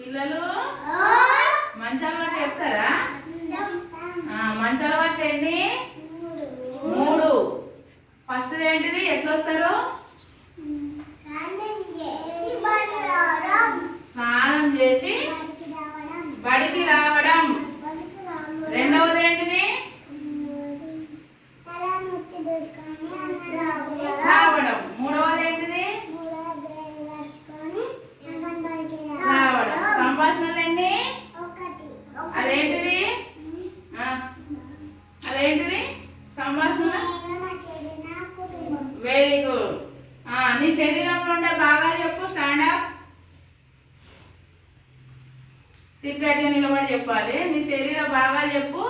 పిల్లలు? మంచి అలవాటు చెప్తారా మంచి అలవాటు ఎన్ని మూడు. ఫస్ట్ ఏంటిది? ఎట్లా వస్తారు? స్నానం చేసి బడికి రావడం. రెండవది ఏంటిది రావడం మూడవది ఏంటిది రావడం సంభాషణలు ఎన్ని అదేంటిది? అదేంటిది? సంభాషణ? వెరీ గుడ్ నీ శరీరంలో ఉండే భాగాలు చెప్పు స్టాండ్ అప్ సీక్రెట్గా నిలబడి చెప్పాలి. నీ శరీర భాగాలు చెప్పు.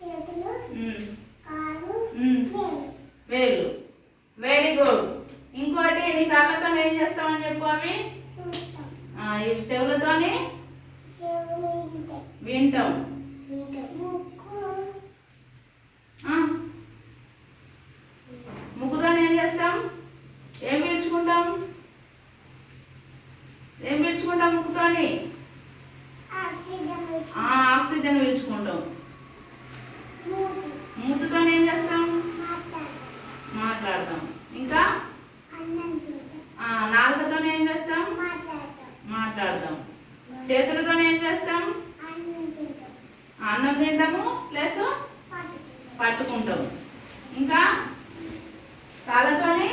చేతులు కాలు. వేలు వెరీ గుడ్ ఇంకోటి నీ కళ్ళతో ఏం చేస్తామని చెప్పు అవి. ఇవి చెవులతోని వింటాం. ఇంతే ముక్కు ఆ, ముక్కుతోని ఏం చేస్తాం. ఏం పీల్చుకుంటాం ఏం పీల్చుకుంటాం ముక్కుతోని? ఆక్సిజన్ పీల్చుకుంటాం మూతి మూతుతోని ఏం చేస్తాం మాట్లాడతాం మాట్లాడతాం ఇంకా అన్నం తింటాం ఆ, నాలుకతోని ఏం చేస్తాం మాట్లాడతాం మాట్లాడతాం చేతులతో ఏం చేస్తాం? అన్నం తింటాము ప్లస్ పట్టుకుంటాం ఇంకా కాళ్ళతోనే?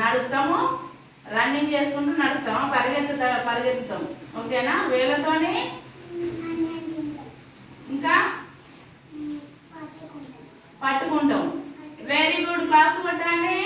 నడుస్తాము. రన్నింగ్ చేసుకుంటూ నడుస్తాము పరిగెత్తుతా పరిగెత్తుతాము. ఓకేనా? వేలతోనే ఇంకా పట్టుకుంటాం వెరీ గుడ్ క్లాస్ కొట్టండి.